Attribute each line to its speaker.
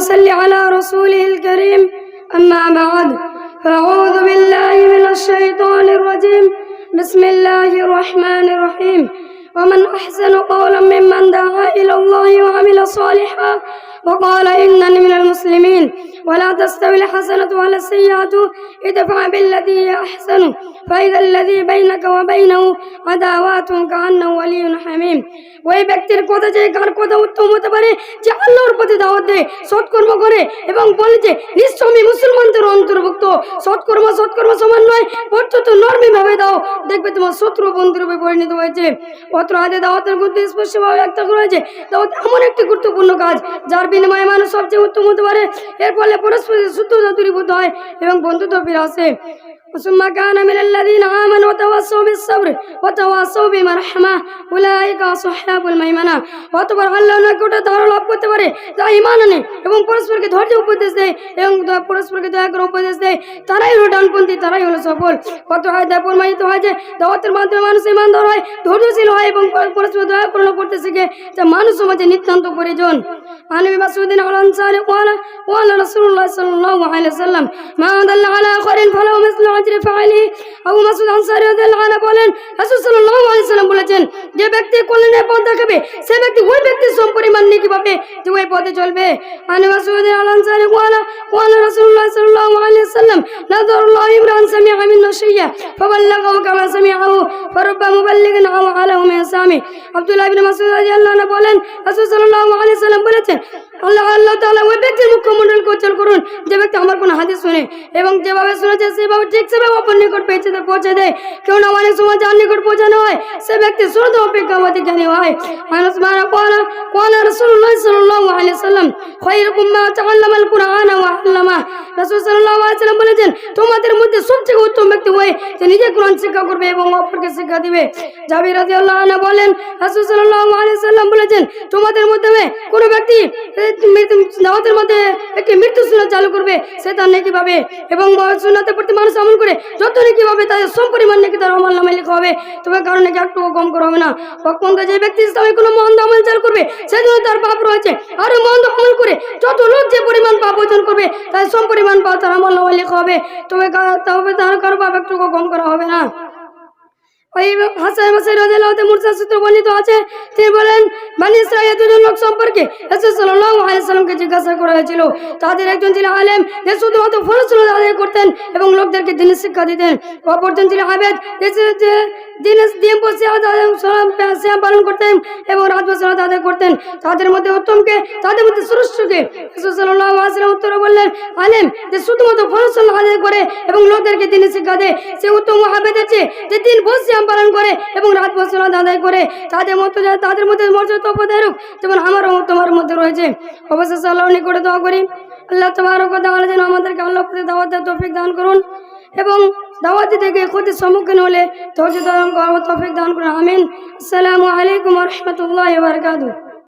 Speaker 1: صل على رسوله الكريم. أما بعد فأعوذ بالله من الشيطان الرجيم. بسم الله الرحمن الرحيم. ومن أحسن قولا ممن دعا إلى الله وعمل صالحا وقال إنني من المسلمين. ولا تستوي الحسنة ولا السيئة ادفع بالذي هي أحسن. فإذا الذي بينك وبينه عداوات كأنه ولي করিম ওই ব্যক্তির কথা যে কার কথা উত্তম হতে পারে, যে আল্লাহর প্রতি দাওয়াত দেয়, সৎকর্ম করে এবং বলে যে, নিশ্চয় আমি মুসলমানদের অন্তর্ভুক্ত। সৎকর্ম সৎকর্ম সমান নয় পর্যন্ত নর্মে ভাবে দাও। দেখবে তোমার শত্রু বন্ধুরূপে পরিণত হয়েছে। পত্র হাতে দাওয়াতের গুরুত্ব স্পষ্টভাবে ব্যক্ত করেছে দাওয়াত এমন একটি গুরুত্বপূর্ণ কাজ, যার বিনিময়ে মানুষ সবচেয়ে উত্তম হতে পারে। এর ফলে পরস্পর সূত্রতা দূরীভূত হয় এবং বন্ধুত্ব ফিরে আসে। ثم كان من الذين آمنوا وتواصوا بالصبر وتواصوا بالمرحمة أولئك أصحاب الميمنة অতবার আল্লাহ নৈকটে ধারণা লাভ করতে পারে যা ইমান আনে এবং পরস্পরকে ধৈর্য উপদেশ দেয় এবং দ- পরস্পরকে দয়া করে উপদেশ দেয় তারাই হলো ডানপন্থী তারাই হলো সফল কত হয় দেয় প্রমাণিত হয় যে দাওয়াতের মাধ্যমে মানুষ ইমানদার হয় ধৈর্যশীল হয় এবং পর- পরস্পর দয়া করুণা করতে শিখে যা মানুষ সমাজে নিতান্ত প্রয়োজন عن ابي مسعود الانصاري قال قال رسول الله صلى الله عليه وسلم ما دل على خير মাজির ফাইলি। আবু মাসুদ আনসারি রাদিয়াল্লাহু বলেন, রাসূল সাল্লাল্লাহু আলাইহি সাল্লাম বলেছেন, যে ব্যক্তি কল্যাণের পথ দেখাবে, সে ব্যক্তি ওই ব্যক্তির সমপরিমাণ নেকি পাবে যে ওই পথে চলবে। আন মাসুদ আল আনসারি ওয়ালা ওয়ালা রাসূলুল্লাহ সাল্লাল্লাহু আলাইহি সাল্লাম নাযারুল্লাহ ইমরান সামিআ মিন নাশিয়া, ফাবাল্লাগাহু কামা সামিআহু, ফারুব্বা মুবাল্লিগিন আও আলাহু মিন সামি আব্দুল্লাহ ইবনে মাসউদ রাদিয়াল্লাহু বলেছেন আল্লাহ আল্লাহ তাআলা ওই ব্যক্তির মুখমণ্ডল গোচর করুন। যে ব্যক্তি আমার কোনো হাদিস শুনে এবং যেভাবে শুনেছে, সেভাবে ঠিক সেভাবে অপর নিকট দেয় পৌঁছে দেয়। কেউ না অনেক সময় যার নিকট পৌঁছানো হয়। সে ব্যক্তি শুনতে অপেক্ষা আমাদের জ্ঞানী হয়। মানুষ মারা কোয়ানা কোয়ানা রসুল্লাহ সাল্লাল্লাহু আলাইহি সাল্লাম খায়রুকুম মা তাআল্লামাল কুরআন ওয়া আল্লামা। রাসূল সাল্লাল্লাহু আলাইহি সাল্লাম বলেছেন, তোমাদের মধ্যে সবচেয়ে উত্তম ব্যক্তি হয় যে নিজে কোরআন শিক্ষা করবে এবং অপরকে শিক্ষা দিবে। জাবির রাদিয়াল্লাহু আনহু বলেন, রাসূল সাল্লাল্লাহু আলাইহি সাল্লাম বলেছেন, তোমাদের মধ্যে কোনো ব্যক্তি দাওয়াতের মধ্যে একটি মৃত্যু সুন্নাত চালু করবে, সে তার নেকি পাবে এবং সুন্নাতের প্রতি মানুষ আমল করে, যত নেকি পাবে তাদের সম পরিমাণ নেকি তার আমল নামে লেখা হবে। তবে কারণ নাকি একটু কম করা হবে না? পক্ষে যে ব্যক্তি ইসলামে কোনো মন্দ আমল চালু করবে, সেজন্য তার পাপ রয়েছে। আর মন্দ আমল করে যত লোক যে পরিমাণ পাপ অর্জন করবে, তার সম পরিমাণ পাপ তার আমল নামে লেখা হবে। তবে তবে তার কারও পাপ একটু কম করা হবে না। ওই মুরসা আছে। তিনি সাল্লামকে জিজ্ঞাসা করা হয়েছিল। তাদের একজন আলেম, যে শুধুমাত্র করতেন এবং লোকদেরকে দিনের শিক্ষা দিতেন। অপরজন দিন শ্যাম পালন করতেন এবং রাত বসে করতেন। তাদের মধ্যে উত্তমকে, তাদের মধ্যে শ্রেষ্ঠকে রাসূল বললেন, আলেম, যে শুধুমাত্র ফরজ আদায় করে এবং লোকদেরকে দিনের শিক্ষা দেয়, সে উত্তম আবেদ আছে যে দিন বসে শ্যাম পালন করে এবং রাত বসে আদায় করে। তাদের মধ্যে তাদের মধ্যে মর্যাদা তপদায়ক যেমন আমার তোমার মধ্যে রয়েছে। অবশেষে আল্লাহ নিকটে দোয়া করি। আল্লাহ তোমার কথা যেন আমাদেরকে আল্লাহ প্রতি দাওয়াতের তৌফিক দান করুন এবং দাওয়াতি থেকে ক্ষতির সম্মুখীন হলে ধৈর্য ধারণ করার তৌফিক দান করুন। আমিন। আসসালামু আলাইকুম রহমতুল্লাহ বারকাতুহ।